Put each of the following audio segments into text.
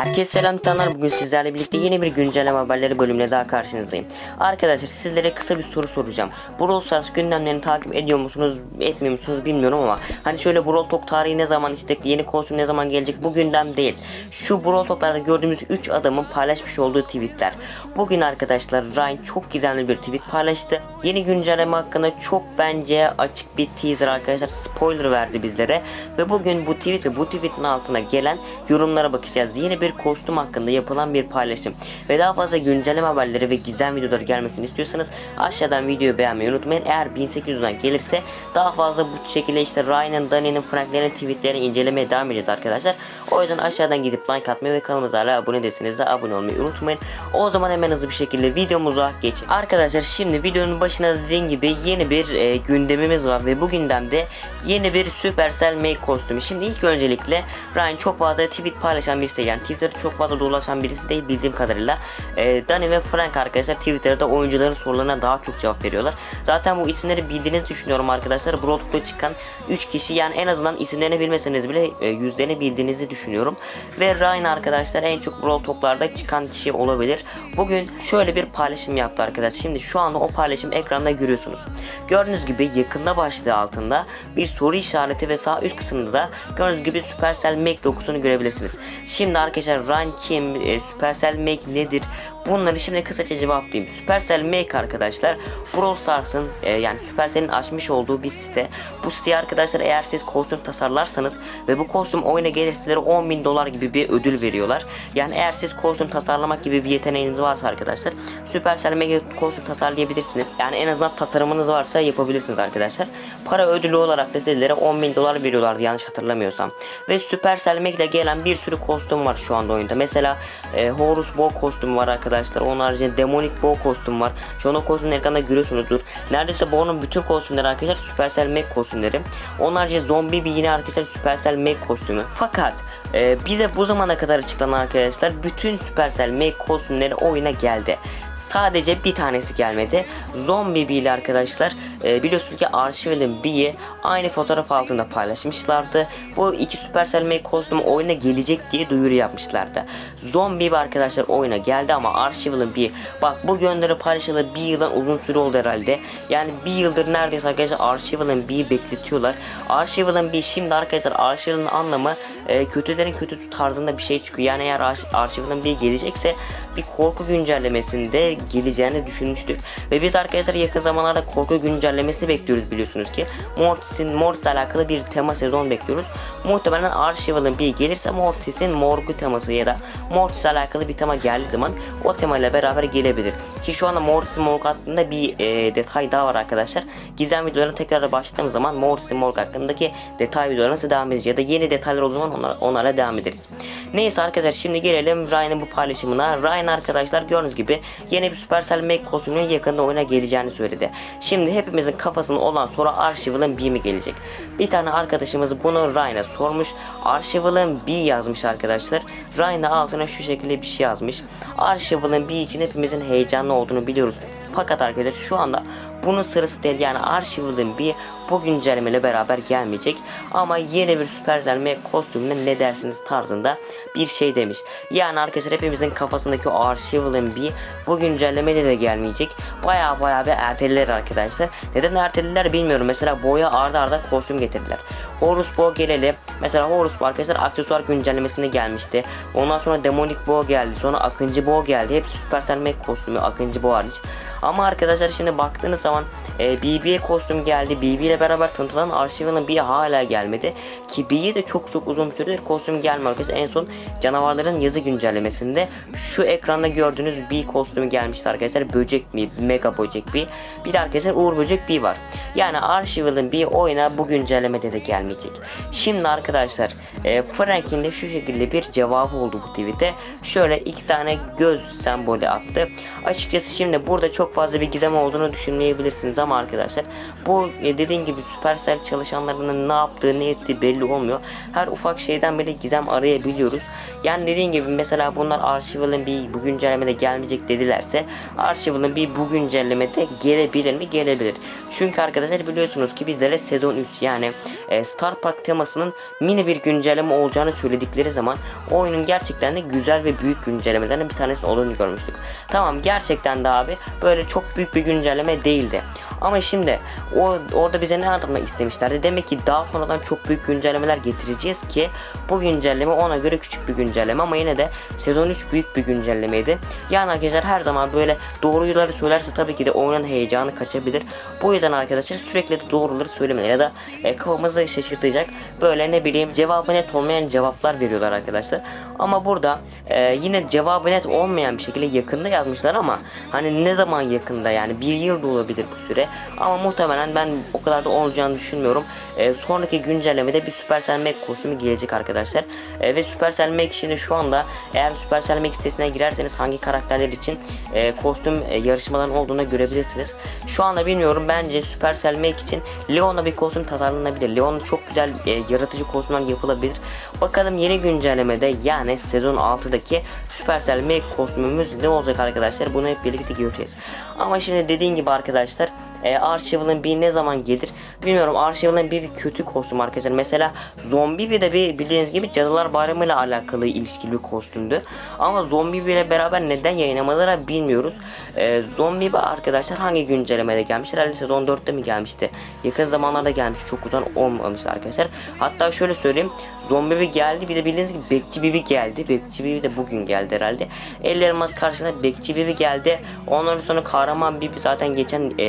Herkese selam tanrılar. Bugün sizlerle birlikte yeni bir güncelleme haberleri bölümüne daha karşınızdayım. Arkadaşlar sizlere kısa bir soru soracağım. Brawl Stars gündemlerini takip ediyor musunuz, etmiyor musunuz bilmiyorum ama hani şöyle Brawl Talk tarihi ne zaman işte yeni kostüm ne zaman gelecek bu gündem değil. Şu Brawl Talk'larda gördüğümüz 3 adamın paylaşmış olduğu tweetler. Bugün arkadaşlar Ryan çok gizemli bir tweet paylaştı. Yeni güncelleme hakkında çok bence açık bir teaser arkadaşlar spoiler verdi bizlere ve bugün bu tweet ve bu tweetin altına gelen yorumlara bakacağız. Yeni bir kostüm hakkında yapılan bir paylaşım ve daha fazla güncelleme haberleri ve gizem videoları gelmesini istiyorsanız aşağıdan videoyu beğenmeyi unutmayın. Eğer 1800'den gelirse daha fazla bu şekilde işte Ryan'ın, Dani'nin, Franklin'in tweetlerini incelemeye devam edeceğiz arkadaşlar. O yüzden aşağıdan gidip like atmayı ve kanalımıza hala abone değilseniz de abone olmayı unutmayın. O zaman hemen hızlı bir şekilde videomuza geçin. Arkadaşlar şimdi videonun başına dediğim gibi yeni bir e, gündemimiz var ve bu gündemde yeni bir Supercell Make kostümü. Şimdi ilk öncelikle Ryan çok fazla tweet paylaşan birisi yani Twitter'da çok fazla dolaşan birisi değil bildiğim kadarıyla. E, Dani ve Frank arkadaşlar Twitter'da oyuncuların sorularına daha çok cevap veriyorlar. Zaten bu isimleri bildiğinizi düşünüyorum arkadaşlar. Broadcast'ta çıkan 3 kişi yani en azından isimlerini bilmeseniz bile e, yüzlerini bildiğinizi düşünüyorum. Ve Ryan arkadaşlar en çok Brawl çıkan kişi olabilir. Bugün şöyle bir paylaşım yaptı arkadaşlar. Şimdi şu anda o paylaşım ekranda görüyorsunuz. Gördüğünüz gibi yakında başlığı altında bir soru işareti ve sağ üst kısmında da gördüğünüz gibi Supercell Make logosunu görebilirsiniz. Şimdi arkadaşlar Ryan kim, e, Supercell Make nedir? Bunları şimdi kısaca cevaplayayım. Supercell Make arkadaşlar Brawl Stars'ın e, yani Supercell'in açmış olduğu bir site. Bu siteye arkadaşlar eğer siz kostüm tasarlarsanız ve bu kostüm oyuna gelirse sizlere 10 bin dolar gibi bir ödül veriyorlar. Yani eğer siz kostüm tasarlamak gibi bir yeteneğiniz varsa arkadaşlar Supercell Make kostüm tasarlayabilirsiniz. Yani en azından tasarımınız varsa yapabilirsiniz arkadaşlar. Para ödülü olarak da sizlere 10 bin dolar veriyorlardı yanlış hatırlamıyorsam. Ve Supercell Make ile gelen bir sürü kostüm var şu anda oyunda. Mesela e, Horus Bow kostümü var arkadaşlar. Onun haricinde Demonic Bow kostüm var. Şu an o kostümün ekranda görüyorsunuzdur. Neredeyse Bow'un bütün kostümleri arkadaşlar Supercell Make kostümleri. Onun haricinde Zombie bir yine arkadaşlar Supercell Make kostümü. Fakat e, bize bu zamana kadar açıklanan arkadaşlar bütün Supercell Make kostümleri oyuna geldi. Sadece bir tanesi gelmedi. Zombie Bee ile arkadaşlar e, biliyorsunuz ki Archival'ın Bee'yi aynı fotoğraf altında paylaşmışlardı. Bu iki Supercell Make kostümü oyuna gelecek diye duyuru yapmışlardı. Zombie Bee arkadaşlar oyuna geldi ama Archival'ın Bee bak bu gönderi paylaşılı bir yıldan uzun süre oldu herhalde. Yani bir yıldır neredeyse arkadaşlar Archival'ın Bee'yi bekletiyorlar. Archival'ın Bee şimdi arkadaşlar Archival'ın anlamı e, kötülerin kötüsü tarzında bir şey çıkıyor. Yani eğer Archival'ın Bee gelecekse bir korku güncellemesinde geleceğini düşünmüştük. Ve biz arkadaşlar yakın zamanlarda korku güncellemesini bekliyoruz biliyorsunuz ki. Mortis'in Mortis alakalı bir tema sezon bekliyoruz. Muhtemelen Archival'ın bir gelirse Mortis'in morgu teması ya da Mortis alakalı bir tema geldiği zaman o temayla beraber gelebilir. Ki şu anda Mortis'in morgu hakkında bir e, detay daha var arkadaşlar. Gizem videolarına tekrar başladığımız zaman Mortis'in morgu hakkındaki detay videolarına nasıl devam edeceğiz ya da yeni detaylar olduğu zaman onlara, onlara devam ederiz. Neyse arkadaşlar şimdi gelelim Ryan'ın bu paylaşımına. Ryan arkadaşlar gördüğünüz gibi yeni bir Supercell Make kostümünün yakında oyuna geleceğini söyledi. Şimdi hepimizin kafasında olan soru Archival'ın bir mi gelecek? Bir tane arkadaşımız bunu Ryan'a sormuş. Archival'ın bir yazmış arkadaşlar. Ryan altına şu şekilde bir şey yazmış. Archival'ın bir için hepimizin heyecanlı olduğunu biliyoruz. Fakat arkadaşlar şu anda bunun sırası değil yani Archival'ın bir bu güncellemeyle beraber gelmeyecek ama yeni bir Supercell Make kostümüne ne dersiniz tarzında bir şey demiş. Yani arkadaşlar hepimizin kafasındaki o Archival'ın bir bu güncellemeyle de gelmeyecek. Baya baya bir erteleler arkadaşlar. Neden erteleler bilmiyorum. Mesela boya arda arda kostüm getirdiler. Horus Bow geleli. Mesela Horus Bow arkadaşlar aksesuar güncellemesine gelmişti. Ondan sonra Demonic Bow geldi. Sonra Akıncı Bow geldi. Hepsi Supercell Make kostümü Akıncı Bow hariç. Ama arkadaşlar şimdi baktığınız zaman e, BB kostüm geldi. BB ile beraber tanıtılan arşivinin bir hala gelmedi. Ki B'ye de çok çok uzun süredir kostüm gelmiyor arkadaşlar. En son canavarların yazı güncellemesinde şu ekranda gördüğünüz B kostümü gelmişti arkadaşlar. Böcek mi? Mega böcek bir. Bir de arkadaşlar Uğur Böcek bir var. Yani Archival'ın bir oyuna bu güncellemede de gelmeyecek. Şimdi arkadaşlar e, Frank'in de şu şekilde bir cevabı oldu bu tweet'e. Şöyle iki tane göz sembolü attı. Açıkçası şimdi burada çok fazla bir gizem olduğunu düşünmeyebilirsiniz ama ama arkadaşlar bu e, dediğim gibi Supercell çalışanlarının ne yaptığı ne ettiği belli olmuyor. Her ufak şeyden bile gizem arayabiliyoruz. Yani dediğim gibi mesela bunlar Archival'ın bir bu güncellemede gelmeyecek dedilerse Archival'ın bir bu güncellemede gelebilir mi? Gelebilir. Çünkü arkadaşlar biliyorsunuz ki bizlere sezon 3 yani e, Star Park temasının mini bir güncelleme olacağını söyledikleri zaman oyunun gerçekten de güzel ve büyük güncellemelerinin bir tanesi olduğunu görmüştük. Tamam gerçekten de abi böyle çok büyük bir güncelleme değildi. Ama şimdi o orada bize ne anlatmak istemişlerdi? Demek ki daha sonradan çok büyük güncellemeler getireceğiz ki bu güncelleme ona göre küçük bir güncelleme ama yine de sezon 3 büyük bir güncellemeydi. Yani arkadaşlar her zaman böyle doğruları söylerse tabii ki de oyunun heyecanı kaçabilir. Bu yüzden arkadaşlar sürekli de doğruları söylemeler ya da e, kafamızı şaşırtacak böyle ne bileyim cevabı net olmayan cevaplar veriyorlar arkadaşlar. Ama burada e, yine cevabı net olmayan bir şekilde yakında yazmışlar ama hani ne zaman yakında yani bir yıl da olabilir bu süre ama muhtemelen ben o kadar da olacağını düşünmüyorum. E, sonraki güncellemede bir Supercell Mac kostümü gelecek arkadaşlar. E, ve Supercell Mac de şu anda eğer Supercell Mac sitesine girerseniz hangi karakterler için e, kostüm e, yarışmaların olduğunu görebilirsiniz. Şu anda bilmiyorum bence Supercell Mac için Leon'a bir kostüm tasarlanabilir. Leon'a çok güzel e, yaratıcı kostümler yapılabilir. Bakalım yeni güncellemede yani sezon 6'daki Supercell Mac kostümümüz ne olacak arkadaşlar bunu hep birlikte göreceğiz. Ama şimdi dediğim gibi arkadaşlar e, Archival'ın bir ne zaman gelir? Bilmiyorum Archival'ın bir kötü kostüm arkadaşlar. Mesela Zombi bir de bir bildiğiniz gibi Cadılar Bayramı ile alakalı ilişkili bir kostümdü. Ama Zombi ile beraber neden yayınlamaları bilmiyoruz. E, Zombi arkadaşlar hangi güncellemede gelmiş herhalde sezon 4'te mi gelmişti? Yakın zamanlarda gelmiş çok uzun olmamış arkadaşlar. Hatta şöyle söyleyeyim Zombi bir geldi bir de bildiğiniz gibi Bekçi Bibi geldi. Bekçi Bibi de bugün geldi herhalde. 50 elmas karşısında Bekçi Bibi geldi. Ondan sonra Kahraman Bibi zaten geçen e,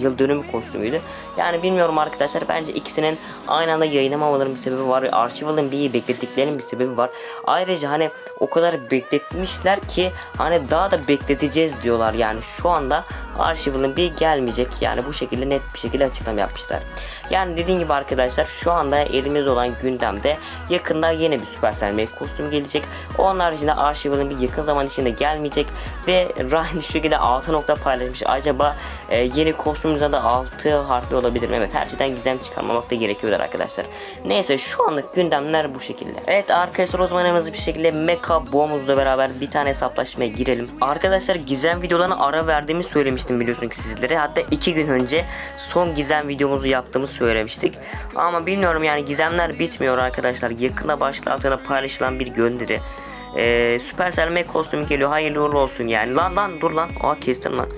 yıl dönümü kostümüydü. Yani bilmiyorum arkadaşlar bence ikisinin aynı anda yayınlamamaların bir sebebi var. Archival'ın bir beklettiklerinin bir sebebi var. Ayrıca hani o kadar bekletmişler ki hani daha da bekleteceğiz diyorlar. Yani şu anda Archival'ın bir gelmeyecek. Yani bu şekilde net bir şekilde açıklama yapmışlar. Yani dediğim gibi arkadaşlar şu anda elimizde olan gündemde yakında yeni bir Supercell Mac kostüm gelecek. Onun haricinde Archival'ın bir yakın zaman içinde gelmeyecek ve Ryan şu şekilde 6 nokta paylaşmış. Acaba e, yeni kostümümüzde de 6 harfli olabilir mi? Evet her şeyden gizem çıkarmamak da gerekiyorlar arkadaşlar. Neyse şu anlık gündemler bu şekilde. Evet arkadaşlar o zaman bir şekilde Mecha Boğumuzla beraber bir tane hesaplaşmaya girelim. Arkadaşlar gizem videolarına ara verdiğimi söylemiştim biliyorsun ki sizlere. Hatta 2 gün önce son gizem videomuzu yaptığımız söylemiştik. Ama bilmiyorum yani gizemler bitmiyor arkadaşlar. Yakında başlığı altına paylaşılan bir gönderi. Ee, Supercell Mac kostümü geliyor. Hayırlı uğurlu olsun yani. Lan lan dur lan. Aa kestim lan.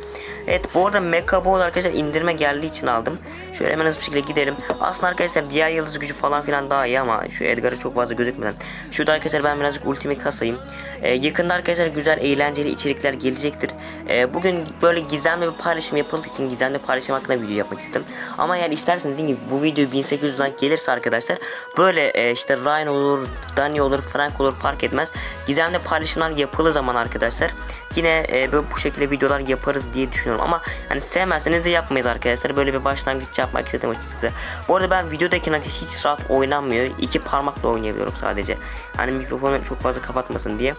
Evet bu arada Mecha Ball arkadaşlar indirme geldiği için aldım. Şöyle hemen hızlı bir şekilde gidelim. Aslında arkadaşlar diğer yıldız gücü falan filan daha iyi ama şu Edgar'ı çok fazla gözükmeden. Şurada arkadaşlar ben birazcık ultimi kasayım. Ee, yakında arkadaşlar güzel eğlenceli içerikler gelecektir. Ee, bugün böyle gizemli bir paylaşım yapıldığı için gizemli paylaşım hakkında video yapmak istedim. Ama yani isterseniz dediğim gibi bu video 1800 like gelirse arkadaşlar böyle e, işte Ryan olur, Dani olur, Frank olur fark etmez. Gizemli paylaşımlar yapılır zaman arkadaşlar yine e, böyle bu şekilde videolar yaparız diye düşünüyorum ama hani sevmezseniz de yapmayız arkadaşlar böyle bir başlangıç yapmak istedim açıkçası bu arada ben videodayken arkadaşlar hiç rahat oynanmıyor iki parmakla oynayabiliyorum sadece hani mikrofonu çok fazla kapatmasın diye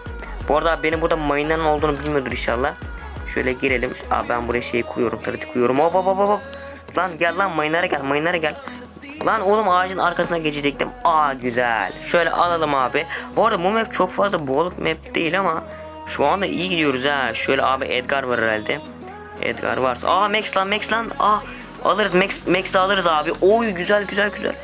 bu arada benim burada mayınların olduğunu bilmiyordur inşallah şöyle girelim Aa, ben buraya şeyi koyuyorum tarıtı koyuyorum hop hop hop hop lan gel lan mayınlara gel mayınlara gel Lan oğlum ağacın arkasına geçecektim. Aa güzel. Şöyle alalım abi. Bu arada bu map çok fazla boğuluk map değil ama şu anda iyi gidiyoruz ha. Şöyle abi Edgar var herhalde. Edgar varsa. Aa Max lan Max lan. Aa alırız Max Max alırız abi. Oy güzel güzel güzel.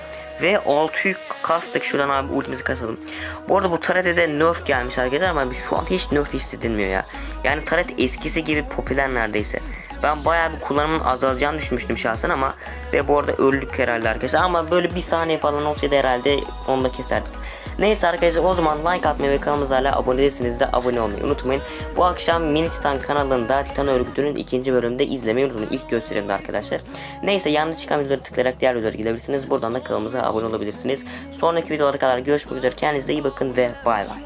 Ve 6'yı kastık şuradan abi ultimizi kasalım. Bu arada bu Taret'e nerf gelmiş arkadaşlar ama şu an hiç nerf hissedilmiyor ya. Yani Taret eskisi gibi popüler neredeyse. Ben bayağı bir kullanımın azalacağını düşünmüştüm şahsen ama ve bu arada öldük herhalde arkadaşlar ama böyle bir saniye falan olsaydı herhalde onu da keserdik. Neyse arkadaşlar o zaman like atmayı ve kanalımıza hala abone değilseniz de abone olmayı unutmayın. Bu akşam Mini Titan kanalında Titan örgütünün ikinci bölümünde izlemeyi unutmayın. İlk gösterimde arkadaşlar. Neyse yanlış çıkan videoları tıklayarak diğer videolara gidebilirsiniz. Buradan da kanalımıza abone olabilirsiniz. Sonraki videolara kadar görüşmek üzere. Kendinize iyi bakın ve bay bay.